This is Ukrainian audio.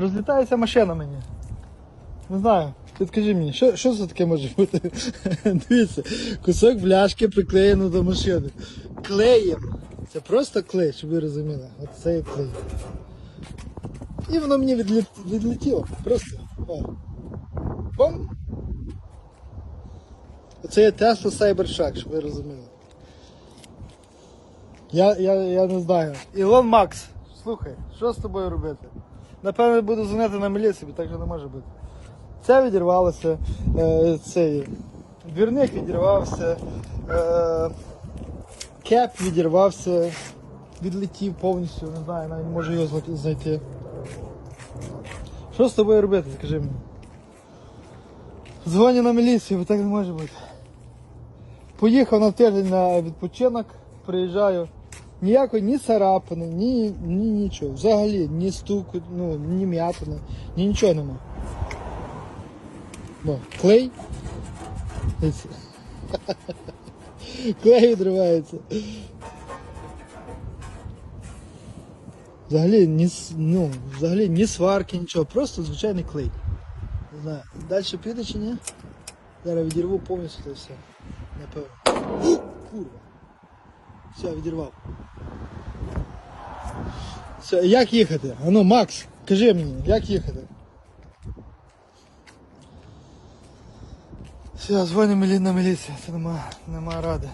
Розлітається машина мені. Не знаю. Підкажи мені, що, що це таке може бути? Дивіться, кусок бляшки приклеєно до машини. Клеєм. Це просто клей, щоб ви розуміли. От це є клей. І воно мені відліт... відлетіло. Просто. Бом! Оце є Tesla Cybertruck, щоб ви розуміли. Я, я, я не знаю. Ілон Макс, слухай, що з тобою робити? Напевно, буду дзвонити на міліцію, бо так же не може бути. Це відірвалося, е, цей двірник відірвався, е, кеп відірвався, відлетів повністю, не знаю, навіть не можу його знайти. Що з тобою робити, скажи мені? Дзвоню на міліцію, бо так не може бути. Поїхав на тиждень на відпочинок, приїжджаю. Ніякої ні царапини, ні, ні нічого. Взагалі, ні стуку, ну, ні м'ятини, ні нічого нема. Бо, клей. Клей відривається. Взагалі ні, ну, взагалі ні сварки, нічого, просто звичайний клей. Не знаю, далі піде чи ні? Зараз відірву повністю це все. Напевно. Курва. Все, відірвав. Все, як їхати? Ану, Макс, кажи мені, як їхати? Все, дзвонимо на міліцію, це нема, нема ради.